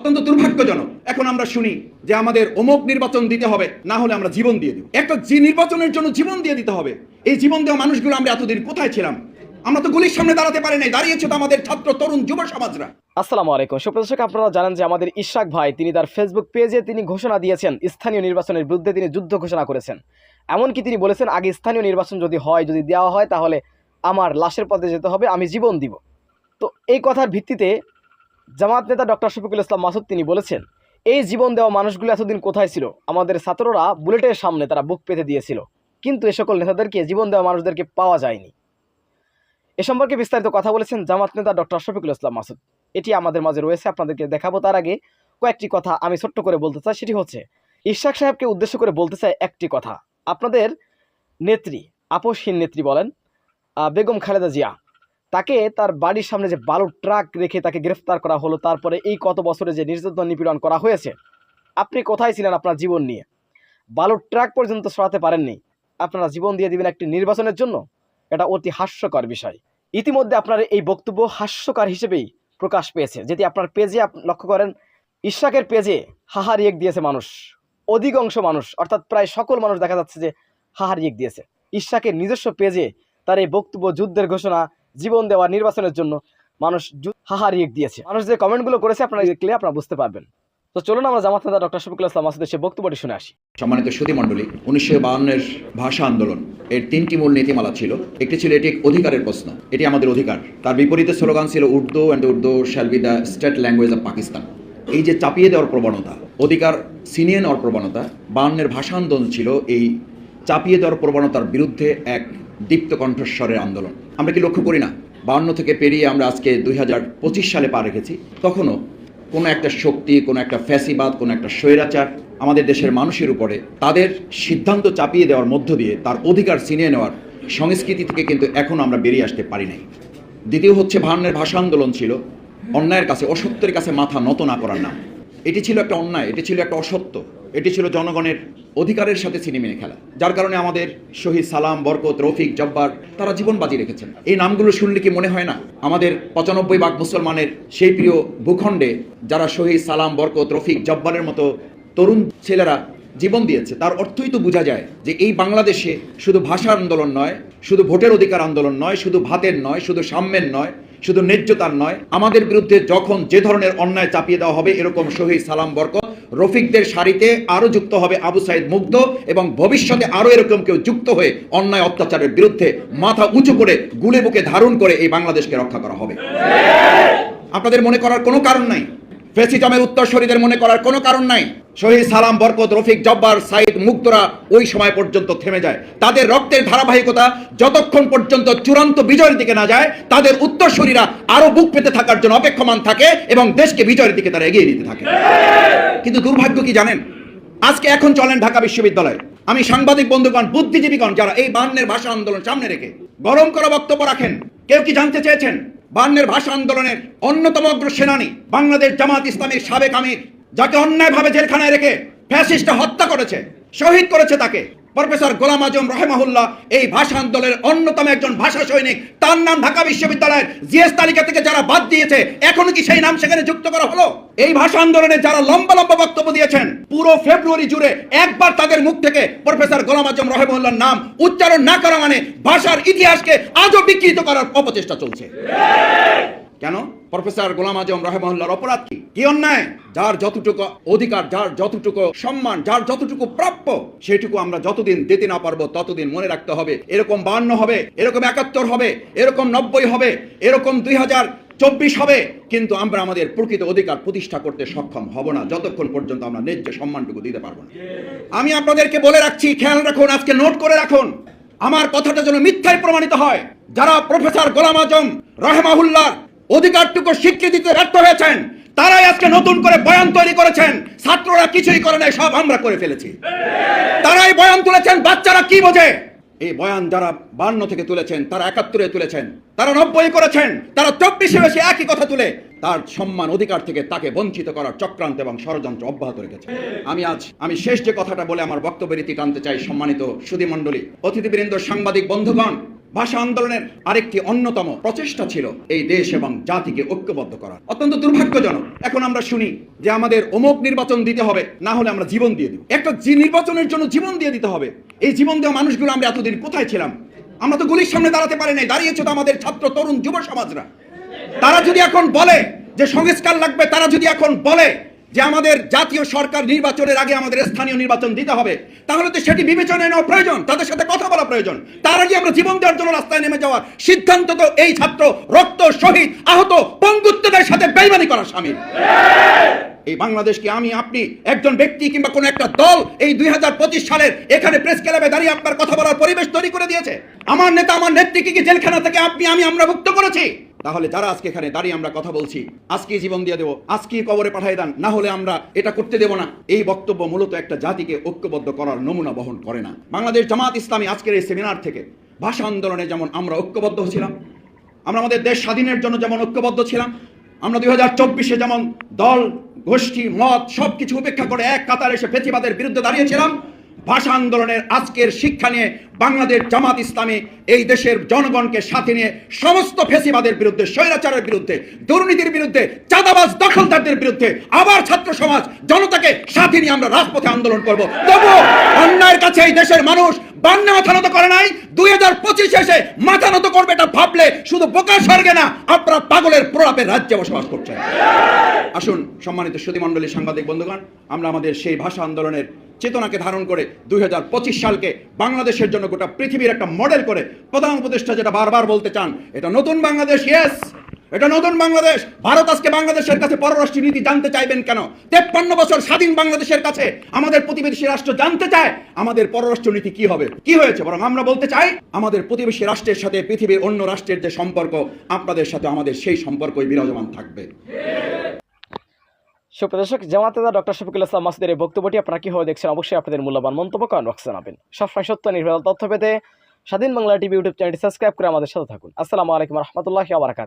অত্যন্ত দুর্ভাগ্যজনক। এখন আমরা শুনি যে আমাদের অমুক নির্বাচন দিতে হবে, না হলে আমরা জীবন দিয়ে দিব। একটা যে নির্বাচনের জন্য জীবন দিয়ে দিতে হবে। এই জীবন দেওয়া মানুষগুলো আমরা এতদিন কোথায় ছিলাম? আমরা তো গুলির সামনে দাঁড়াতে পারি নাই, দাঁড়িয়েছে তো আমাদের ছাত্র, তরুণ, যুব সমাজরা। আসসালামু আলাইকুম। সুপ্রদর্শক আপনারা জানেন যে আমাদের ইশাক ভাই, তিনি তার ফেসবুক পেজে তিনি ঘোষণা দিয়েছেন, স্থানীয় নির্বাচনের বিরুদ্ধে তিনি যুদ্ধ ঘোষণা করেছেন। এমনকি তিনি বলেছেন, আগে স্থানীয় নির্বাচন যদি হয়, যদি দেওয়া হয়, তাহলে আমার লাশের পথে যেতে হবে, আমি জীবন দিব। তো এই কথার ভিত্তিতে জামাত নেতা ডক্টর শফিকুল ইসলাম মাসুদ তিনি বলেছেন, এই জীবন দেওয়া মানুষগুলো এতদিন কোথায় ছিল? আমাদের ছাত্ররা বুলেটের সামনে তারা বুক পেতে দিয়েছিল। কিন্তু এ সকল নেতাদেরকে জীবন দেওয়া মানুষদেরকে পাওয়া যায়নি। এ সম্পর্কে বিস্তারিত কথা বলেছেন জামাত নেতা ডক্টর শফিকুল ইসলাম মাসুদ। এটি আমাদের মাঝে রয়েছে, আপনাদেরকে দেখাবো তার আগে কয়েকটি কথা আমি ছোট্ট করে বলতে চাই। সেটি হচ্ছে, ইশাক সাহেবকে উদ্দেশ্য করে বলতে চাই একটি কথা। আপনাদের নেত্রী আপসহীন নেত্রী বলেন বেগম খালেদা জিয়া। তাকে তার বাড়ির সামনে যে বালুর ট্রাক রেখে তাকে গ্রেফতার করা হলো, তারপরে এই কত বছরে যে নির্যাতন নিপীড়ন করা হয়েছে, আপনি কোথায় ছিলেন আপনার জীবন নিয়ে? বালুর ট্রাক পর্যন্ত সরাতে পারেননি, আপনারা জীবন দিয়ে দিবেন একটি নির্বাচনের জন্য? এটা অতি হাস্যকর বিষয়। ইতিমধ্যে আপনার এই বক্তব্য হাস্যকর হিসেবেই প্রকাশ পেয়েছে। যেটি আপনার পেজে লক্ষ্য করেন, ইশাকের পেজে হাহার রিয়েক দিয়েছে মানুষ, অধিকাংশ মানুষ, অর্থাৎ প্রায় সকল মানুষ দেখা যাচ্ছে যে হাহার রিয়েক দিয়েছে। ইশাকের নিজস্ব পেজে তার এই বক্তব্য, যুদ্ধের ঘোষণা জীবন দেওয়া নির্বাচনের জন্য মানুষ হাহা রিয়েক দিয়েছে। মানুষ যে কমেন্টগুলো করেছে আপনারা দেখলে আপনারা বুঝতে পারবেন। তো চলুন আমরা জামাত নেতা ডক্টর শফিকুল ইসলাম মাসুদের সে বক্তব্যটি শুনে আসি। সম্মানিত সুধী মণ্ডলী, উনিশশো বাহান্নের ভাষা আন্দোলন এর তিনটি মূল নীতিমালা ছিল। একটি ছিল এটি অধিকারের প্রশ্ন, এটি আমাদের অধিকার। তার বিপরীতে স্লোগান ছিল, Urdu and Urdu shall be the state language of Pakistan এই যে চাপিয়ে দেওয়ার প্রবণতা, অধিকার ছিনিয়ে নেওয়ার প্রবণতা বাহান্নের ভাষা আন্দোলন ছিল এই চাপিয়ে দেওয়ার প্রবণতার বিরুদ্ধে এক দীপ্ত কণ্ঠস্বরের আন্দোলন। আমরা কি লক্ষ্য করি না? বাহান্ন থেকে পেরিয়ে আমরা আজকে দুই হাজার পঁচিশ সালে পা রেখেছি। তখনও কোনো একটা শক্তি, কোনো একটা ফ্যাসিবাদ, কোনো একটা স্বৈরাচার আমাদের দেশের মানুষের উপরে তাদের সিদ্ধান্ত চাপিয়ে দেওয়ার মধ্য দিয়ে তার অধিকার ছিনিয়ে নেওয়ার সংস্কৃতি থেকে কিন্তু এখন আমরা বেরিয়ে আসতে পারি নাই। দ্বিতীয় হচ্ছে ভান্নের ভাষা আন্দোলন ছিল। অন্যায়ের কাছে, অসত্যের কাছে মাথা নত না করার নাম। এটি ছিল একটা অন্যায়, এটি ছিল একটা অসত্য। এটি ছিল জনগণের অধিকারের সাথে সিনেমিনে খেলা। যার কারণে আমাদের শহীদ সালাম, বরকত, রফিক, জব্বার, তারা জীবন বাজি রেখেছেন। এই নামগুলো শুনলে কি মনে হয় না? আমাদের পঁচানব্বই ভাগ মুসলমানের সেই প্রিয় ভূখণ্ডে যারা শহীদ সালাম, বরকত, রফিক, জব্বারের মতো তরুণ ছেলেরা জীবন দিয়েছে, তার অর্থই তো বোঝা যায় যে এই বাংলাদেশে শুধু ভাষা আন্দোলন নয়, শুধু ভোটের অধিকার আন্দোলন নয়, শুধু ভাতের নয়, শুধু সাম্যের নয়, শুধু ন্যায্যতার নয়, আমাদের বিরুদ্ধে যখন যে ধরনের অন্যায় চাপিয়ে দেওয়া হবে, এরকম শহীদ সালাম, বরকত রফিকদের সারিতে আরও যুক্ত হবে আবু সাইদ মুগ্ধ এবং ভবিষ্যতে আরও এরকম কেউ যুক্ত হয়ে অন্যায় অত্যাচারের বিরুদ্ধে মাথা উঁচু করে গুলে বুকে ধারণ করে এই বাংলাদেশকে রক্ষা করা হবে। আপনাদের মনে করার কোনো কারণ নাই? ফেসিজমের উত্তরসূরিদের মনে করার কোনো কারণ নাই? শহীদ সালাম বরকত রফিক জব্বার, সাইদ মুক্তরা ওই সময় পর্যন্ত থেমে যায়। তাদের রক্তের ধারাবাহিকতা যতক্ষণ পর্যন্ত চূড়ান্ত বিজয়ের দিকে না যায়, তাদের উত্তরসূরিরা আরও বুক পেতে থাকার জন্য অপেক্ষমান থাকে এবং দেশকে বিজয়ের দিকে তারা এগিয়ে নিতে থাকে। কিন্তু দুর্ভাগ্য কি জানেন? আজকে এখন চলেন ঢাকা বিশ্ববিদ্যালয়ে। আমি সাংবাদিক বন্ধুগণ, বুদ্ধিজীবীগণ যারা এই বান্নের ভাষা আন্দোলন সামনে রেখে গরম করা বক্তব্য রাখেন, কেউ কি জানতে চেয়েছেন? বান্নের ভাষা আন্দোলনের অন্যতম অগ্র সেনানী বাংলাদেশ জামাত ইসলামের সাবেক আমির যাকে অন্যায়ভাবে জেলখানায় রেখে ফ্যাসিস্ট হত্যা করেছে, শহীদ করেছে তাকে। প্রফেসর গোলাম আজম রহেমাহুল্লাহ এই ভাষা আন্দোলনের অন্যতম একজন ভাষা সৈনিক। তার নাম ঢাকা বিশ্ববিদ্যালয়ের জিএস তালিকা থেকে যারা বাদ দিয়েছে, এখনও কি সেই নাম সেখানে যুক্ত করা হলো? এই ভাষা আন্দোলনে যারা লম্বা লম্বা বক্তব্য দিয়েছেন, পুরো ফেব্রুয়ারি জুড়ে একবার তাদের মুখ থেকে প্রফেসর গোলাম আজম রহেমুল্লাহর নাম উচ্চারণ না করা মানে ভাষার ইতিহাসকে আজও বিকৃত করার অপচেষ্টা চলছে। কেন? প্রফেসর গোলাম আজম রহেমহল্লার অপরাধ কি? কি অন্যায়? যার যতটুকু অধিকার, যার যতটুকু সম্মান, যার যতটুকু প্রাপ্য, সেটুকু আমরা যতদিন দিতে না পারব, ততদিন মনে রাখতে হবে, এরকম বান্ন হবে, এরকম একাত্তর হবে, এরকম নব্বই হবে, এরকম দুই হাজার চব্বিশ হবে, কিন্তু আমরা আমাদের প্রকৃত অধিকার প্রতিষ্ঠা করতে সক্ষম হব না, যতক্ষণ পর্যন্ত আমরা ন্যায্য সম্মানটুকু দিতে পারব না। আমি আপনাদেরকে বলে রাখছি, খেয়াল রাখুন, আজকে নোট করে রাখুন, আমার কথাটা যেন মিথ্যায় প্রমাণিত হয়। যারা প্রফেসর গোলাম আজম রহেমাহুল্লাহ অধিকারটুকু স্বীকৃতিতে ব্যর্থ হয়েছেন। তারাই আজকে নতুন করে বয়ান তৈরি করেছেন। ছাত্ররা কিছুই করে নাই, সব আমরা করে ফেলেছি। তারাই বয়ান তুলেছেন, বাচ্চারা কি বোঝে? এই বয়ান যারা বান্ন থেকে তুলেছেন, তারা একাত্তরে তুলেছেন। তারা নব্বই করেছেন, তারা চব্বিশে বেশি একই কথা তুলে। তার সম্মান, অধিকার থেকে তাকে বঞ্চিত করার চক্রান্ত এবং ষড়যন্ত্র অব্যাহত রেখেছে। আমি আজ, আমি শেষ যে কথাটা বলে আমার বক্তব্যের ইতি টানতে চাই সম্মানিত সুধী মণ্ডলী অতিথিবৃন্দ, সাংবাদিক, বন্ধুগণ। ভাষা আন্দোলনের আরেকটি অন্যতম প্রচেষ্টা ছিল এই দেশ এবং জাতিকে ঐক্যবদ্ধ করা অত্যন্ত দুর্ভাগ্যজনক। এখন আমরা শুনি যে আমাদের অমুক নির্বাচন দিতে হবে, না হলে আমরা জীবন দিয়ে দিব। একটা নির্বাচনের জন্য জীবন দিয়ে দিতে হবে। এই জীবন দেওয়া মানুষগুলো আমরা এতদিন কোথায় ছিলাম? আমরা তো গুলির সামনে দাঁড়াতে পারি নাই, দাঁড়িয়েছে তো আমাদের ছাত্র, তরুণ, যুব সমাজরা। তারা যদি এখন বলে যে সংস্কার লাগবে, তারা যদি এখন বলে যে আমাদের জাতীয় সরকার নির্বাচনের আগে আমাদের স্থানীয় নির্বাচন দিতে হবে, তাহলে তো সেটি বিবেচনায় নেওয়া প্রয়োজন, তাদের সাথে কথা বলা প্রয়োজন। তার আগে আমরা জীবন দেওয়ার জন্য রাস্তায় নেমে যাওয়ার সিদ্ধান্ত তো এই ছাত্র রক্ত শহীদ আহত পঙ্গুত্বদের সাথে বেইমানি করা সামিল এই বাংলাদেশকে আমি, আপনি, একজন ব্যক্তি কিংবা কোনো একটা দল এই দুই হাজার পঁচিশ সালের এখানে প্রেস ক্লাবে দাঁড়িয়ে আপনার কথা বলার পরিবেশ তৈরি করে দিয়েছে। আমার নেতা, আমার নেত্রীকে কি জেলখানা থেকে আপনি, আমি আমরা মুক্ত করেছি? তাহলে যারা আজকে এখানে দাঁড়িয়ে আমরা কথা বলছি আজকে জীবন দিয়ে দেবো আজকে কবরে পাঠিয়ে দেন, না হলে আমরা এটা করতে দেব না। এই বক্তব্য মূলত একটা জাতিকে ঐক্যবদ্ধ করার নমুনা বহন করে না। বাংলাদেশ জামাত ইসলামী আজকের এই সেমিনার থেকে ভাষা আন্দোলনে যেমন আমরা ঐক্যবদ্ধ ছিলাম, আমরা আমাদের দেশ স্বাধীনের জন্য যেমন ঐক্যবদ্ধ ছিলাম, আমরা দুই হাজার চব্বিশে যেমন দল, গোষ্ঠী, মত সব কিছু উপেক্ষা করে এক কাতার এসে ফেসিবাদের বিরুদ্ধে দাঁড়িয়েছিলাম ভাষা আন্দোলনের আজকের শিক্ষা নিয়ে বাংলাদেশ জামাত ইসলামী এই দেশের জনগণকে সাথে নিয়ে সমস্ত ফেসিবাদের বিরুদ্ধে, স্বৈরাচারের বিরুদ্ধে, দুর্নীতির বিরুদ্ধে, চাঁদাবাজ দখলদারদের বিরুদ্ধে আবার ছাত্র সমাজ জনতাকে সাথে নিয়ে আমরা রাজপথে আন্দোলন করব। তবু অন্যায়ের কাছে এই দেশের মানুষ বান্না মাথা নত করে নাই। দুই হাজার পঁচিশ এসে মাথা নত করবে এটা ভাবলে শুধু বোকা স্বর্গে না, আপনারা পাগলের প্রলাপের রাজ্যে বসবাস করছেন। আসুন সম্মানিত সুধীমণ্ডলী সাংবাদিক বন্ধুগণ, আমরা আমাদের সেই ভাষা আন্দোলনের চেতনাকে ধারণ করে দুই হাজার পঁচিশ সালকে বাংলাদেশের জন্য গোটা পৃথিবীর একটা মডেল করে প্রধান উপদেষ্টা যেটা বারবার বলতে চান, এটা নতুন বাংলাদেশ ইয়েস এটা নতুন বাংলাদেশ! ভারত আজকে বাংলাদেশের কাছে পররাষ্ট্র নীতি জানতে চাইবেন কেন? তেপ্পান্ন বছর স্বাধীন বাংলাদেশের কাছে আমাদের প্রতিবেশী রাষ্ট্র জানতে চায় আমাদের পররাষ্ট্র নীতি কি হবে, কি হয়েছে? বরং আমরা বলতে চাই, আমাদের প্রতিবেশী রাষ্ট্রের সাথে পৃথিবীর অন্য রাষ্ট্রের যে সম্পর্ক, আপনাদের সাথে আমাদের সেই সম্পর্কই বিরাজমান থাকবে। সুপ্রদর্শক জামাতেদা ডক্টর শফিকুল ইসলাম মাসুদের এই বক্তব্যটি আপনারা কীভাবে দেখছেন? অবশ্যই আপনাদের মূল্যবান মন্তব্য কমেন্ট বক্সে জানাবেন। সবসময় সত্য নির্ভর তথ্য পেতে স্বাধীন বাংলা টিভি ইউটিউব চ্যানেলটি সাবস্ক্রাইব করে আমাদের সাথে থাকুন। আসসালামু আলাইকুম রহমতুল্লাহ আবরাকাত